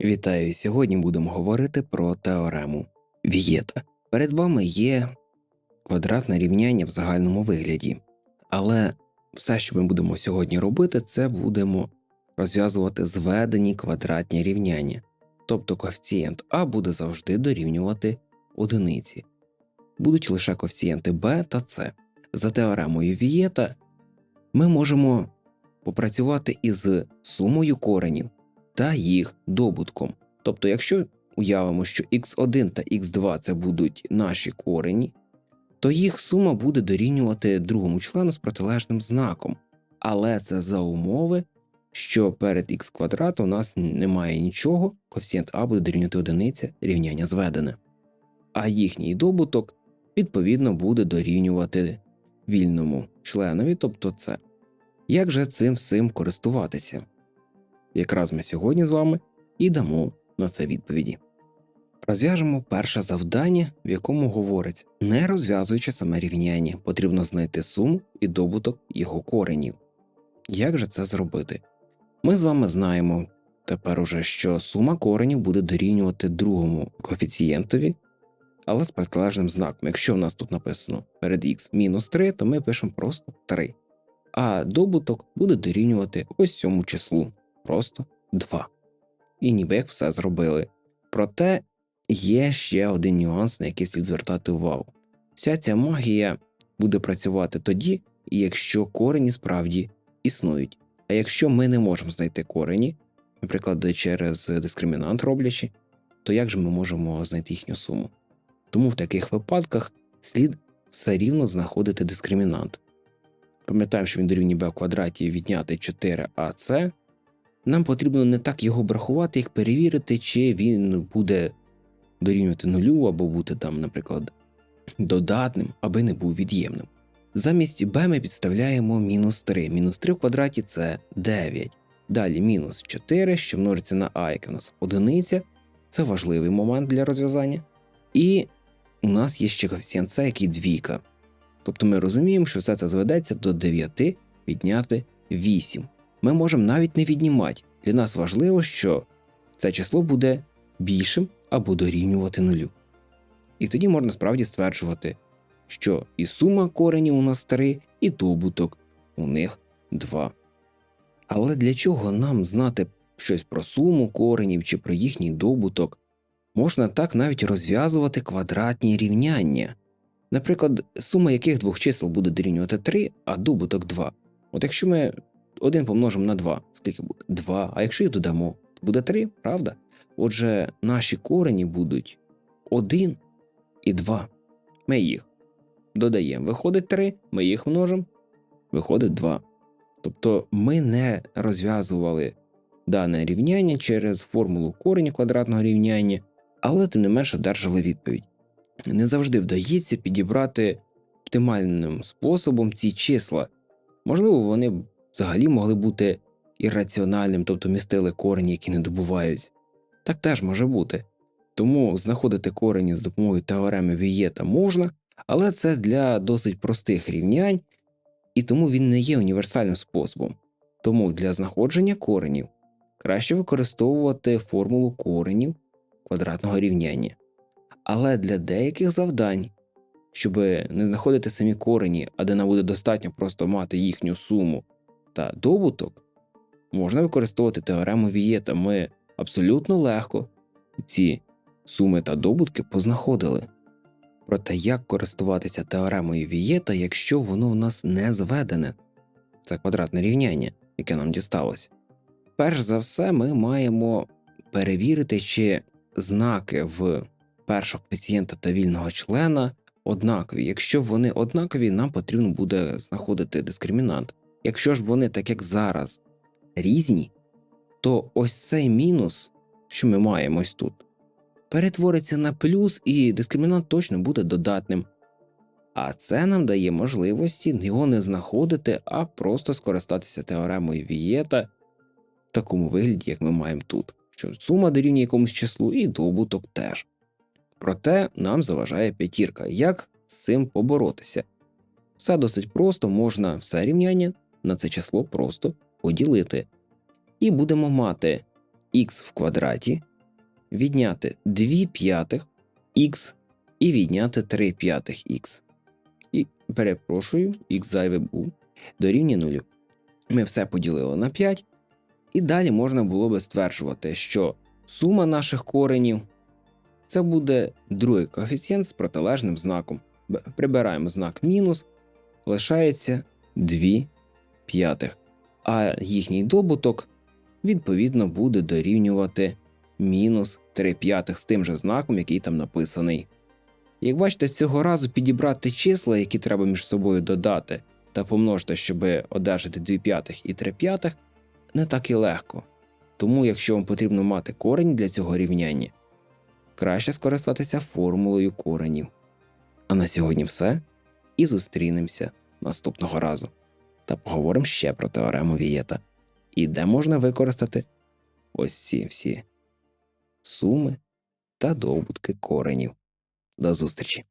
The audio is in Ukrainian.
Вітаю! Сьогодні будемо говорити про теорему Вієта. Перед вами є квадратне рівняння в загальному вигляді, але все, що ми будемо сьогодні робити, це будемо розв'язувати зведені квадратні рівняння, тобто коефіцієнт А буде завжди дорівнювати одиниці, будуть лише коефіцієнти Б та С. За теоремою Вієта ми можемо попрацювати із сумою коренів та їх добутком. Тобто, якщо уявимо, що x1 та x2 це будуть наші корені, то їх сума буде дорівнювати другому члену з протилежним знаком. Але це за умови, що перед х квадрат у нас немає нічого, коефіцієнт а буде дорівнювати одиниця, рівняння зведене. А їхній добуток, відповідно, буде дорівнювати вільному членові, тобто це. Як же цим всім користуватися? Якраз ми сьогодні з вами і дамо на це відповіді. Розв'яжемо перше завдання, в якому говориться, не розв'язуючи саме рівняння, потрібно знайти суму і добуток його коренів. Як же це зробити? Ми з вами знаємо тепер уже, що сума коренів буде дорівнювати другому коефіцієнтові, але з протилежним знаком. Якщо в нас тут написано перед х мінус 3, то ми пишемо просто 3. А добуток буде дорівнювати ось цьому числу просто 2. І ніби як все зробили. Проте є ще один нюанс, на який слід звертати увагу. Вся ця магія буде працювати тоді, якщо корені справді існують. А якщо ми не можемо знайти корені, наприклад, через дискримінант роблячи, то як же ми можемо знайти їхню суму? Тому в таких випадках слід все рівно знаходити дискримінант. Пам'ятаємо, що він дорівнює b в квадраті відняти 4ac, нам потрібно не так його брахувати, як перевірити, чи він буде дорівнювати нулю, або бути там, наприклад, додатним, аби не був від'ємним. Замість b ми підставляємо мінус 3. Мінус 3 в квадраті це 9. Далі мінус 4, що множиться на а, яке у нас одиниця. Це важливий момент для розв'язання. І у нас є ще коефіцієнт С, який двійка. Тобто ми розуміємо, що все це зведеться до 9 відняти 8 ми можемо навіть не віднімати. Для нас важливо, що це число буде більшим або дорівнювати нулю. І тоді можна справді стверджувати, що і сума коренів у нас 3, і добуток у них 2. Але для чого нам знати щось про суму коренів чи про їхній добуток? Можна так навіть розв'язувати квадратні рівняння, наприклад, сума яких двох чисел буде дорівнювати 3, а добуток 2. От якщо ми 1 помножимо на 2, скільки буде? 2. А якщо їх додамо, то буде 3, правда? Отже, наші корені будуть 1 і 2. Ми їх додаємо. Виходить 3, ми їх множимо, виходить 2. Тобто ми не розв'язували дане рівняння через формулу корені квадратного рівняння, але тим не менше одержали відповідь. Не завжди вдається підібрати оптимальним способом ці числа. Можливо, вони взагалі могли бути ірраціональним, тобто містили корені, які не добуваються. Так теж може бути. Тому знаходити корені з допомогою теореми Вієта можна, але це для досить простих рівнянь, і тому він не є універсальним способом. Тому для знаходження коренів краще використовувати формулу коренів квадратного рівняння. Але для деяких завдань, щоб не знаходити самі корені, а де нам буде достатньо просто мати їхню суму та добуток, можна використовувати теорему Вієта. Ми абсолютно легко ці суми та добутки познаходили. Проте як користуватися теоремою Вієта, якщо воно у нас не зведене, це квадратне рівняння, яке нам дісталося. Перш за все, ми маємо перевірити, чи знаки в першого коефіцієнта та вільного члена однакові. Якщо вони однакові, нам потрібно буде знаходити дискримінант. Якщо ж вони, так як зараз, різні, то ось цей мінус, що ми маємо ось тут, перетвориться на плюс, і дискримінант точно буде додатним. А це нам дає можливості його не знаходити, а просто скористатися теоремою Вієта в такому вигляді, як ми маємо тут, що сума дорівнює якомусь числу і добуток теж. Проте нам заважає п'ятірка. Як з цим поборотися? Все досить просто, можна все рівняння на це число просто поділити. І будемо мати х в квадраті, відняти 2 п'ятих х і відняти 3 п'ятих х. І перепрошую, х зайвий був дорівнює 0. Ми все поділили на 5, і далі можна було би стверджувати, що сума наших коренів це буде другий коефіцієнт з протилежним знаком. Прибираємо знак мінус, лишається 2 п'ятих, а їхній добуток відповідно буде дорівнювати мінус 3 п'ятих з тим же знаком, який там написаний. Як бачите, цього разу підібрати числа, які треба між собою додати, та помножити, щоб одержати 2 п'ятих і 3 п'ятих, не так і легко. Тому, якщо вам потрібно мати корень для цього рівняння, краще скористатися формулою коренів. А на сьогодні все. І зустрінемося наступного разу та поговоримо ще про теорему Вієта і де можна використати ось ці всі суми та добутки коренів. До зустрічі!